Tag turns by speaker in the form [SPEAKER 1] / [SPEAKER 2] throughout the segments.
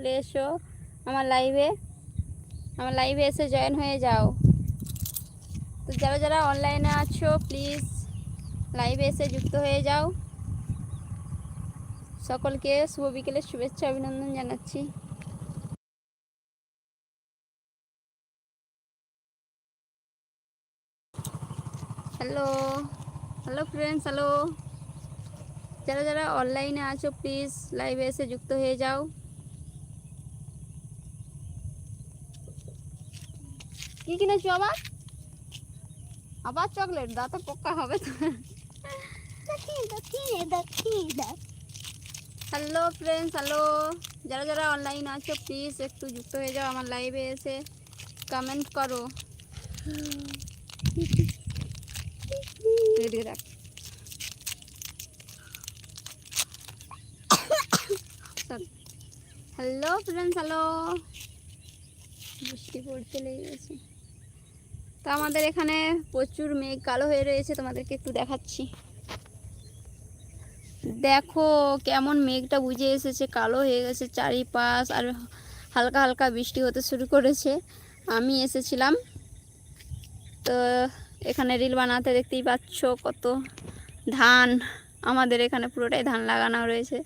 [SPEAKER 1] চলে এসো আমার লাইভে আমার লাইভে এসে জয়েন হয়ে যাও। তো যারা যারা অনলাইনে আছো প্লিজ লাইভে এসে যুক্ত হয়ে যাও। সকলকে শুভ বিকেলের শুভেচ্ছা, অভিনন্দন জানাচ্ছি। হ্যালো হ্যালো ফ্রেন্ডস হ্যালো যারা যারা অনলাইনে আছো প্লিজ লাইভে এসে যুক্ত হয়ে যাও। কি কিনেছো আবার? আবার চকলেট দাঁতে পোকা হবে তো। হ্যালো ফ্রেন্ডস হ্যালো যারা যারা অনলাইন আছো প্লিজ একটু যুক্ত হয়ে যাও, আমার লাইভে এসে। কমেন্ট করো। এদিকে রাখ। হ্যালো ফ্রেন্ডস হ্যালো বৃষ্টি পড়তে লেগে গেছে। তো আমাদের এখানে প্রচুর মেঘ কালো হয়ে রয়েছে, তোমাদেরকে একটু দেখাচ্ছি। দেখো কেমন মেঘটা বুঝে এসেছে, কালো হয়ে গেছে চারিপাশ, আর হালকা হালকা বৃষ্টি হতে শুরু করেছে। আমি এসেছিলাম, তো এখানে রিল বানাতে দেখতেই পাচ্ছ কত ধান, আমাদের এখানে পুরোটাই ধান লাগানো রয়েছে।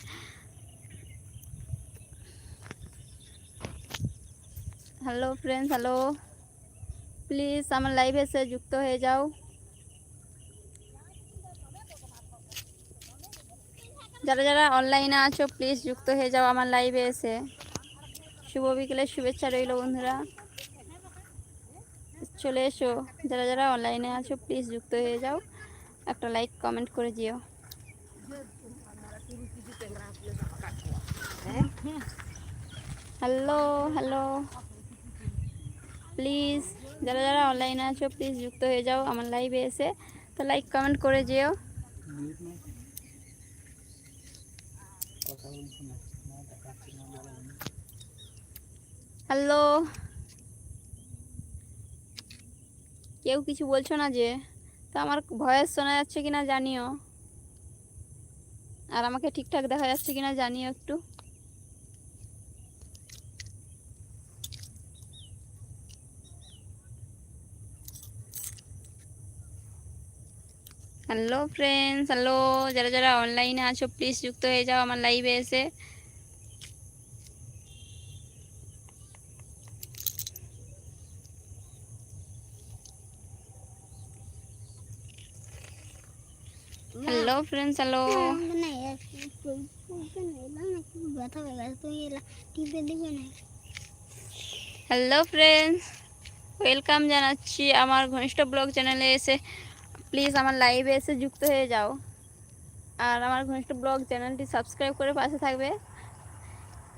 [SPEAKER 1] Hello friends, hello. প্লিজ আমার লাইভে এসে যুক্ত হয়ে যাও। যারা যারা অনলাইনে আছো, প্লিজ যুক্ত হয়ে যাও আমার লাইভে এসে। শুভ বিকেলের শুভেচ্ছা রইল বন্ধুরা। চলে এসো। যারা যারা অনলাইনে আছো, প্লিজ যুক্ত হয়ে যাও। একটা লাইক, কমেন্ট করে দিও। Hello hello. প্লিজ। যারা যারা অনলাইনে আছো প্লিজ যুক্ত হয়ে যাও আমার লাইভে এসে। তো লাইক কমেন্ট করে যেও। হ্যালো কেউ কিছু বলছো না যে? তো আমার ভয়েস শোনা যাচ্ছে কিনা জানিও। আর আমাকে ঠিকঠাক দেখা যাচ্ছে কিনা জানিও একটু। হ্যালো ফ্রেন্ডস হ্যালো যারা যারা অনলাইনে আছো প্লিজ যুক্ত হয়ে যাও আমার লাইভে এসে। Hello friends hello hello friends welcome জানাচ্ছি আমার ঘনিষ্ঠ ব্লগ চ্যানেলে এসে। প্লিজ আমার লাইভে এসে যুক্ত হয়ে যাও। আর আমার ঘনিষ্ঠ ব্লগ চ্যানেলটি সাবস্ক্রাইব করে পাশে থাকবে।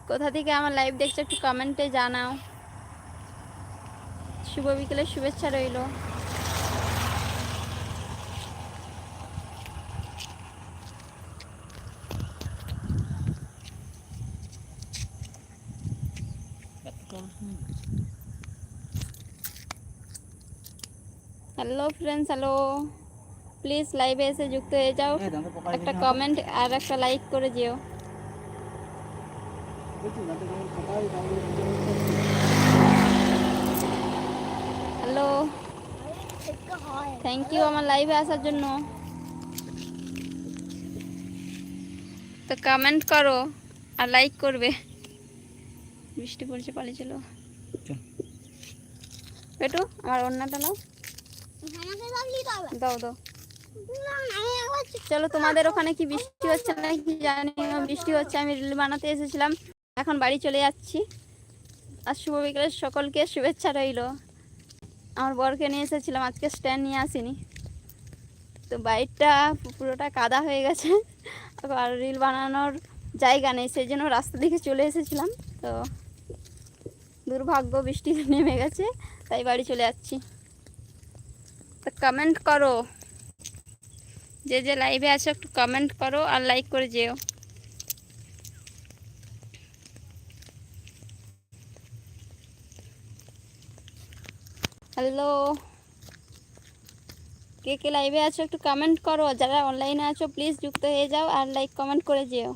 [SPEAKER 1] কোথা থেকে আমার লাইভ দেখছ একটু কমেন্টে জানাও। শুভ বিকেলের শুভেচ্ছা রইল। হ্যালো ফ্রেন্ডস হ্যালো প্লিজ লাইভে এসে যুক্ত হয়ে যাও। একটা কমেন্ট আর একটা লাইক করে যেও। হ্যালো থ্যাংক ইউ আমার লাইভে আসার জন্য। তো কমেন্ট করো আর লাইক করবে। বৃষ্টি পড়ছে পালিয়ে চলো। পেটু আমার অন্যটা নাও। দাও দাও। চলো, তোমাদের ওখানে কি বৃষ্টি হচ্ছে নাকি জানি না, বৃষ্টি হচ্ছে, আমি রিল বানাতে এসেছিলাম। এখন বাড়ি চলে যাচ্ছি। আর শুভ বিকেলের সকলকে শুভেচ্ছা রইল। আমার বরকে নিয়ে এসেছিলাম, আজকে স্ট্যান্ড নিয়ে আসিনি। তো বাইকটা পুরোটা কাদা হয়ে গেছে। আর রিল বানানোর জায়গা নেই, সেই জন্য রাস্তা দিকে চলে এসেছিলাম। তো দুর্ভাগ্য বৃষ্টি নেমে গেছে, তাই বাড়ি চলে যাচ্ছি। তো কমেন্ট করো। যে যে লাইভে আছো একটু কমেন্ট করো আর লাইক করে যেও। হ্যালো কে কে লাইভে আছো একটু কমেন্ট করো। যারা অনলাইনে আছো প্লিজ যুক্ত হয়ে যাও আর লাইক কমেন্ট করে যেও।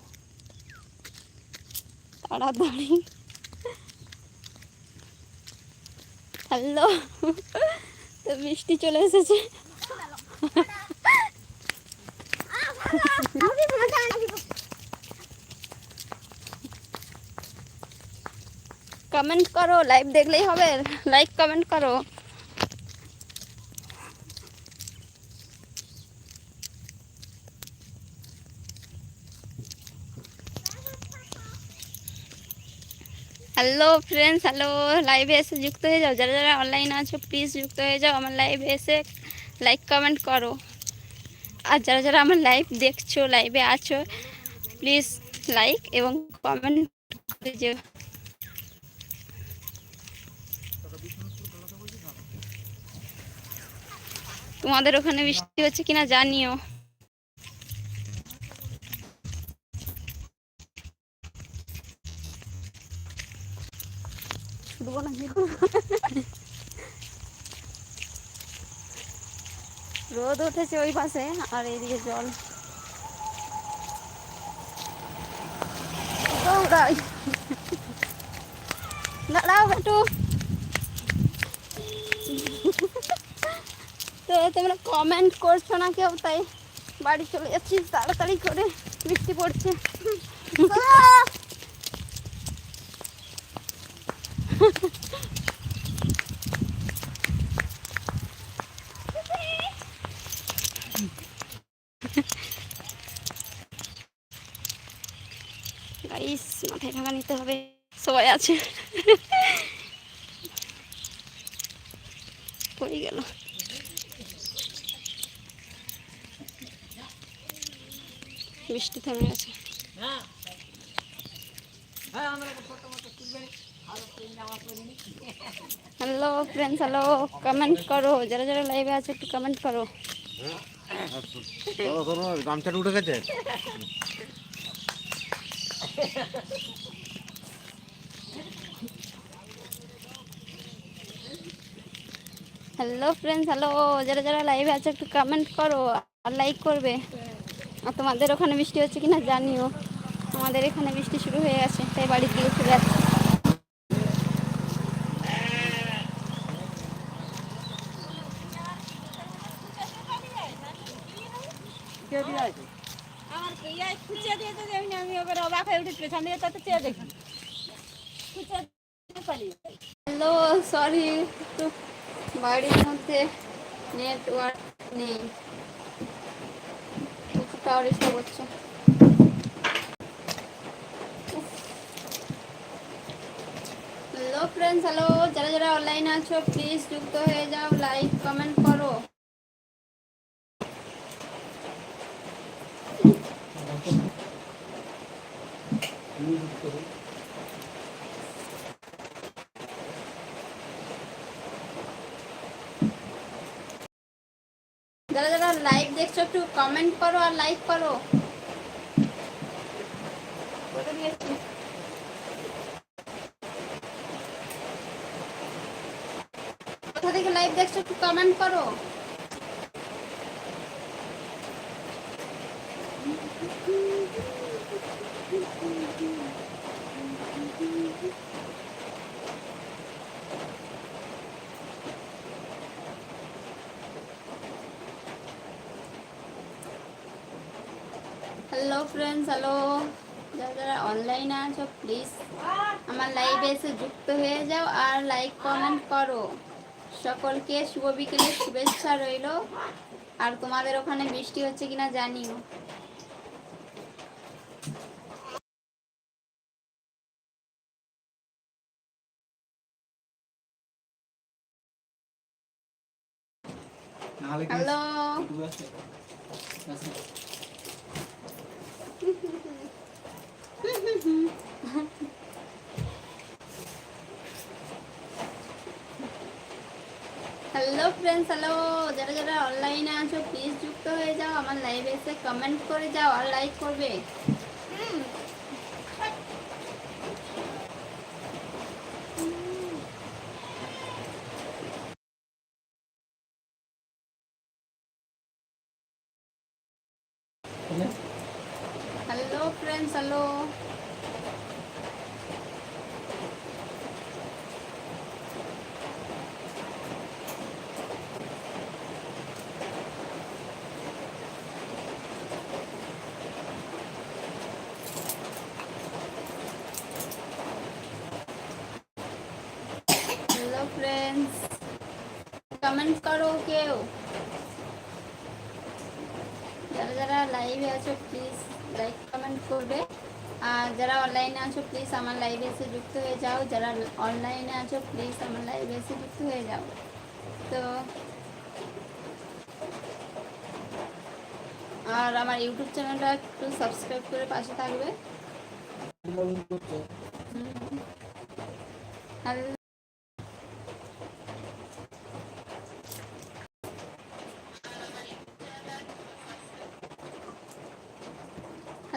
[SPEAKER 1] তাড়াতাড়ি। হ্যালো তো মিষ্টি চলে এসেছে। কমেন্ট করো লাইভ দেখলেই হবে লাইক কমেন্ট করো হ্যালো ফ্রেন্ডস হ্যালো লাইভে এসে যুক্ত হয়ে যাও যারা যারা অনলাইনে আছো প্লিজ যুক্ত হয়ে যাও আমার লাইভে এসে লাইক কমেন্ট করো আর যারা যারা আমার লাইভ দেখছ লাইভে আছো প্লিজ লাইক এবং কমেন্ট করে তোমাদের ওখানে বৃষ্টি হচ্ছে কিনা জানিও। শুধু না। রোদ উঠেছে ওই পাশে, আর এইদিকে জল। দাঁড়াও একটু। তো তোমরা কমেন্ট করছ না কেউ, তাই বাড়ি চলে যাচ্ছি, তাড়াতাড়ি করে বৃষ্টি পড়ছে। নিতে হবে। সবাই আছে। পড়ে গেল। বৃষ্টি থেমে গেছে। হ্যালো ফ্রেন্ডস হ্যালো কমেন্ট করো। যারা যারা লাইভে আছে, একটু কমেন্ট করো।
[SPEAKER 2] গামছাটা উঠে গেছে?
[SPEAKER 1] হ্যালো ফ্রেন্ডস হ্যালো যারা যারা লাইভে আছে একটু কমেন্ট করো আর লাইক করবে। আর তোমাদের ওখানে বৃষ্টি হচ্ছে কিনা জানিও। আমাদের এখানে বৃষ্টি শুরু হয়ে গেছে তাই বাড়ির দিকে ফিরে যাচ্ছি।
[SPEAKER 3] আমার আমি ওকে অবাক হয়ে উঠে পেছন দিয়ে তাতে চেয়ে দেখি।
[SPEAKER 1] হ্যালো সরি বাড়ির মধ্যে নেটওয়ার্ক নেই। টাওয়ার ডিস্টার্ব হচ্ছে। হ্যালো ফ্রেন্ডস হ্যালো যারা যারা অনলাইনে আছো প্লিজ যুক্ত হয়ে যাও লাইক কমেন্ট করো যারা যারা লাইভ দেখছ একটু কমেন্ট করো আর লাইক করো। কোথা থেকে লাইভ দেখছ একটু কমেন্ট করো। হ্যালো ফ্রেন্ডস হ্যালো যারা যারা অনলাইনে আছো প্লিজ আমার লাইভে এসে যুক্ত হয়ে যাও আর লাইক কমেন্ট করো। সকলকে শুভ বিকেলের শুভেচ্ছা রইল। আর তোমাদের ওখানে বৃষ্টি হচ্ছে কিনা জানিও। হ্যালো হ্যালো ফ্রেন্ডস হ্যালো যারা যারা অনলাইনে আছো প্লিজ যুক্ত হয়ে যাও, আমার লাইভে এসে কমেন্ট করে যাও আর লাইক করবে hello friends hello friends comment করো কেউ যারা যারা লাইভে আছো প্লিজ লাইক কমেন্ট করবে আর যারা অনলাইনে আছো প্লিজ আমার লাইভে এসে যুক্ত হয়ে যাও। যারা অনলাইনে আছো প্লিজ আমার লাইভে এসে যুক্ত হয়ে যাও। তো আর আমার ইউটিউব চ্যানেলটা একটু সাবস্ক্রাইব করে পাশে থাকবে। Hello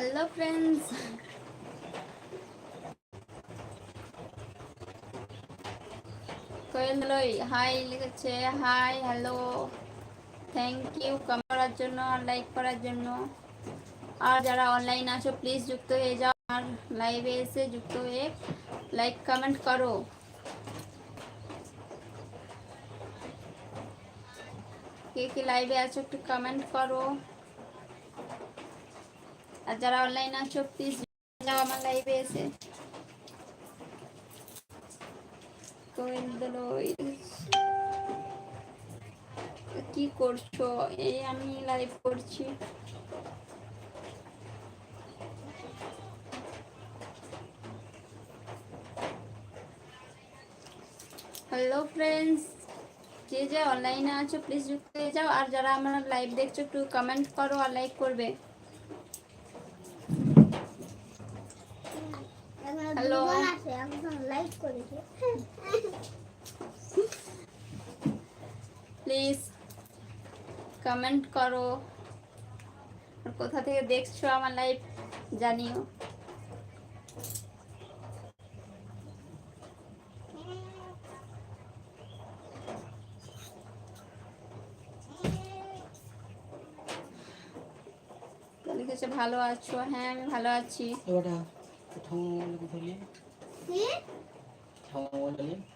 [SPEAKER 1] hello friends Koel hello hi লিখেছে hi hello thank you comment করার জন্য লাইক করার জন্য আর যারা অনলাইন আছো প্লিজ যুক্ত হয়ে যাও আর লাইভে এসে যুক্ত হয়ে লাইক কমেন্ট করো কে কে লাইভে আছো একটু কমেন্ট করো আর যারা অনলাইন আছো প্লিজ যাও আমার লাইভে এসে। কি করছ? এই আমি লাইভ করছি। হ্যালো ফ্রেন্ডস যে যে অনলাইনে আছো প্লিজ যুক্ত হয়ে যাও। আর যারা আমার লাইভ দেখছ, একটু কমেন্ট করো আর লাইক করবে। হ্যালো প্লিজ কমেন্ট করো। কোথা থেকে দেখছ আমার লাইভ জানিও। ভালো আছো? হ্যাঁ আমি ভালো আছি।
[SPEAKER 2] 그 정원님? 예? 정원님?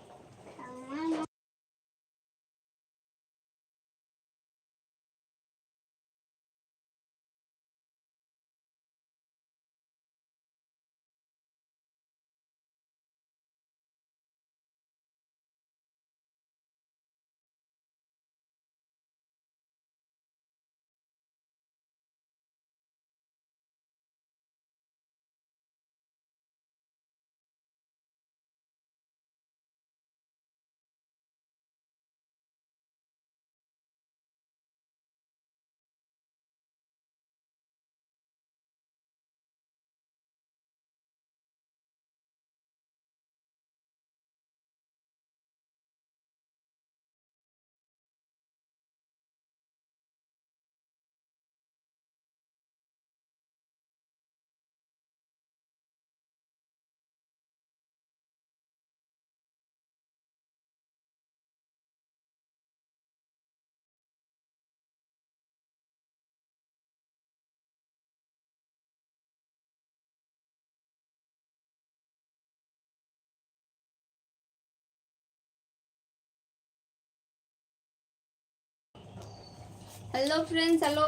[SPEAKER 1] Hello friends hello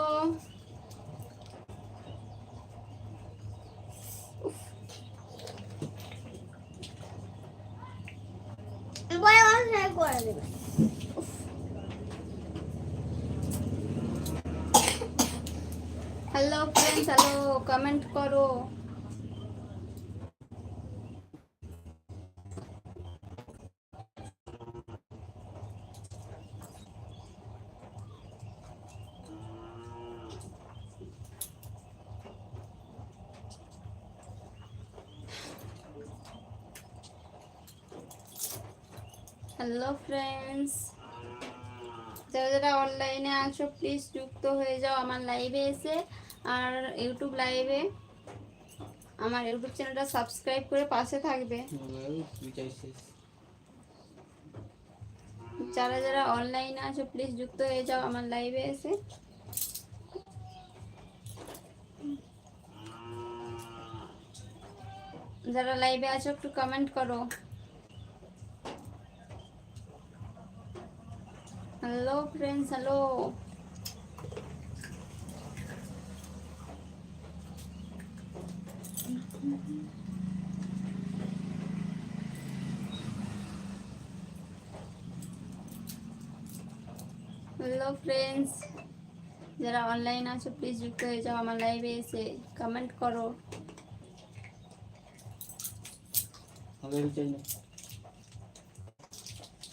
[SPEAKER 1] hello friends hello comment করো আছো প্লিজ যুক্ত হয়ে যাও আমার লাইভে এসে আর ইউটিউব লাইভে আমার ইউটিউব চ্যানেলটা সাবস্ক্রাইব করে পাশে থাকবে। যারা যারা অনলাইনে আছো প্লিজ যুক্ত হয়ে যাও আমার লাইভে এসে। যারা লাইভে আছো, একটু কমেন্ট করো। Hello friends hello hello friends যারা অনলাইন আছো প্লিজ যুক্ত হয়ে যাও আমার লাইভে এসে কমেন্ট করো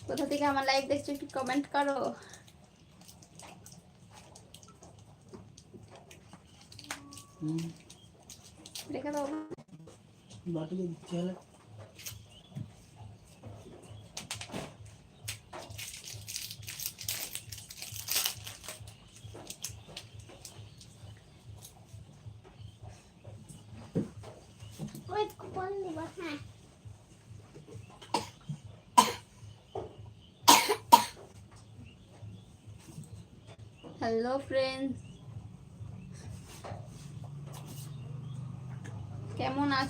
[SPEAKER 1] কোথা থেকে আমার লাইভ দেখছ একটু কমেন্ট করো রেখে দাও
[SPEAKER 2] বাটিকে দিচ্ছে হলে
[SPEAKER 3] ওই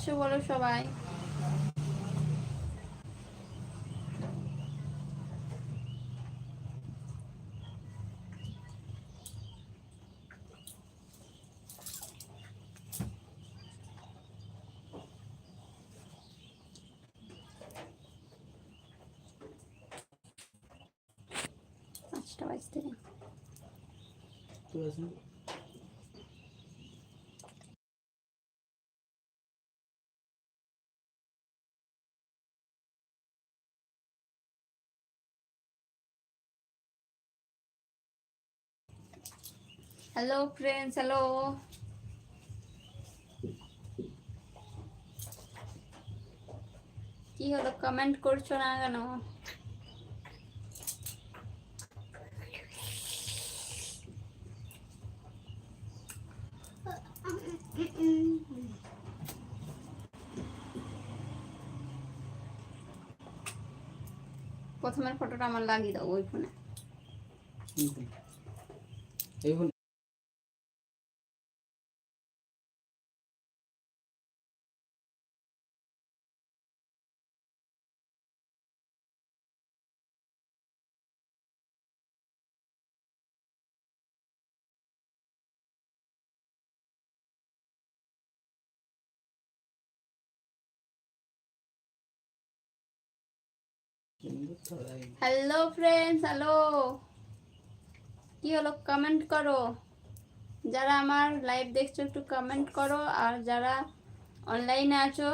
[SPEAKER 1] আছো বলো সবাই। পাঁচটা বাজতে। হ্যালো ফ্রেন্ডস হ্যালো কি হলো? কমেন্ট করছ না কেন? প্রথমের ফটোটা আমার লাগিয়ে দাও ওই ফোনে
[SPEAKER 2] এই ফোন
[SPEAKER 1] হ্যালো ফ্রেন্ডস হ্যালো কি হলো? কমেন্ট করো। যারা আমার লাইভ দেখছ একটু কমেন্ট করো। আর যারা অনলাইনে আছো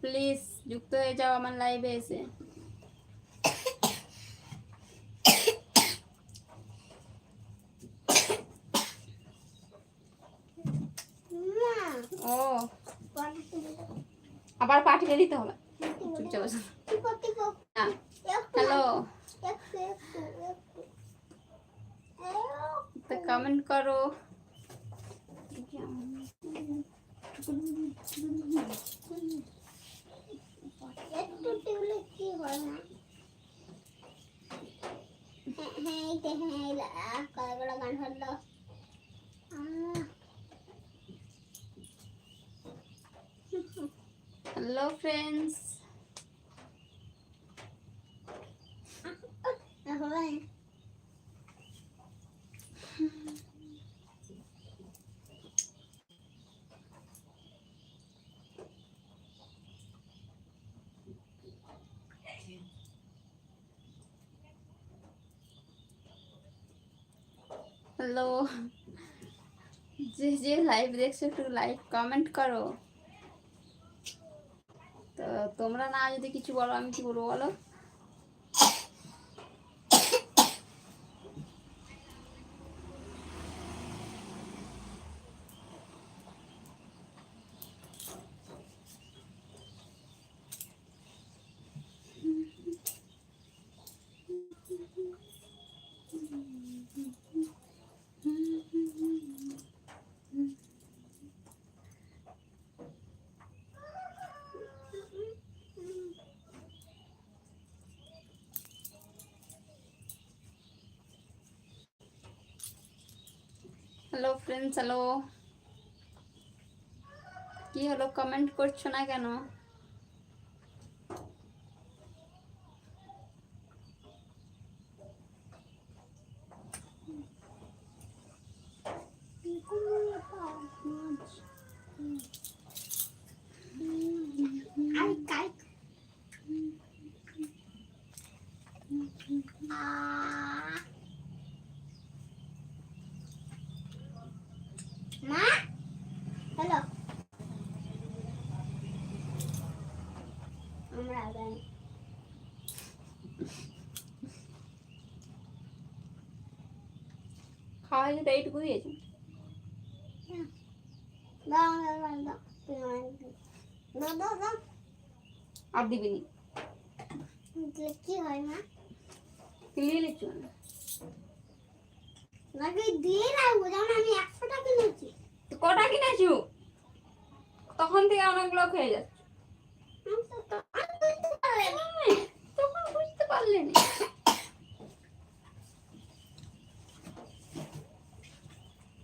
[SPEAKER 1] প্লিজ যুক্ত হয়ে যাও আমার লাইভে এসে। ও। আবার পাঠিয়ে দিতে হবে। চুপচাপ না হ্যালো তো কমেন্ট করো
[SPEAKER 3] একটু টিপলে কি হয় না হ্যাঁ হ্যাঁ কয়গুলো গান হলো
[SPEAKER 1] হ্যালো ফ্রেন্ডস
[SPEAKER 3] হবে
[SPEAKER 1] হ্যালো যে যে লাইভ দেখছ একটু লাইভ কমেন্ট করো তো তোমরা না যদি কিছু বলো আমি কি বলব বলো হ্যালো ফ্রেন্ডস হ্যালো কি হলো? কমেন্ট করছ না কেন? হয়েছে তো এইটুকু দিয়েছে আর দিবি নি
[SPEAKER 4] কি হয় না
[SPEAKER 1] তুই নিয়ে নিচ্ছ না
[SPEAKER 4] নাকি দিয়ে রাখব যেমন আমি একশোটা কিনেছি
[SPEAKER 1] কটা কিনেছু তখন থেকে অনেকগুলো খেয়ে যাচ্ছে। তখন বুঝতে পারলে না
[SPEAKER 4] ও আমার এবার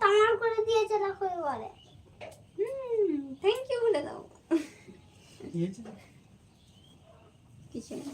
[SPEAKER 4] তামার করে দিয়েছে দেখো বলে
[SPEAKER 1] হুম থ্যাংক ইউ বলে দাও কিছু না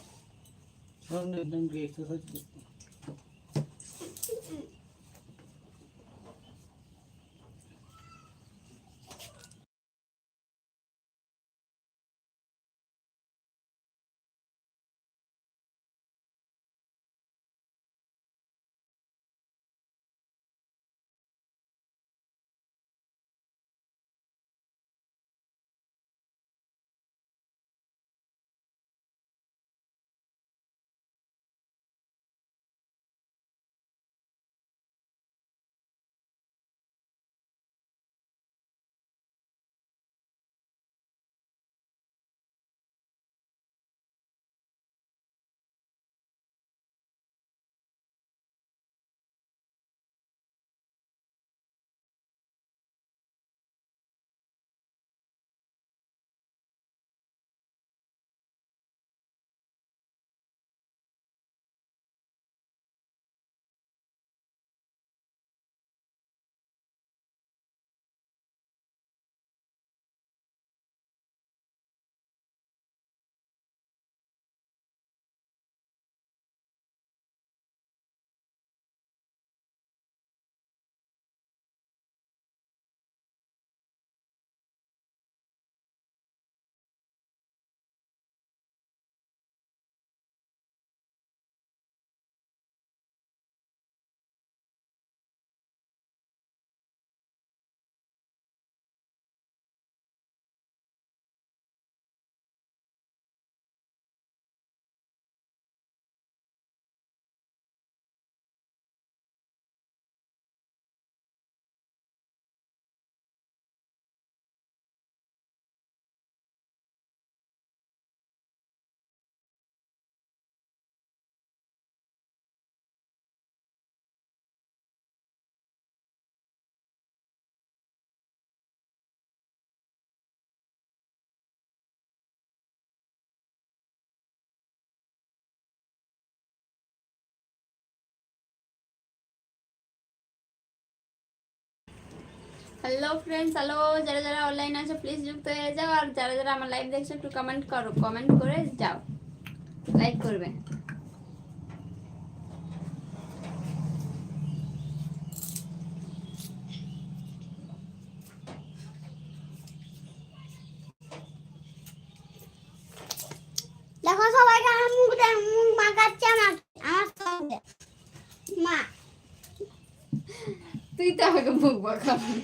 [SPEAKER 1] হ্যালো ফ্রেন্ডস হ্যালো যারা যারা অনলাইন আছে প্লিজ যুক্ত হয়ে যাও। আর যারা যারা আমার লাইভ দেখছ একটু কমেন্ট করো। কমেন্ট করে যাও। লাইক করবে।
[SPEAKER 4] দেখো সবাইকে আমার মুখ দেখ মুখ মাখাচ্ছে আমার। আমার সঙ্গে মা।
[SPEAKER 1] তুই তো আমাকে মুখ বাঁকাবি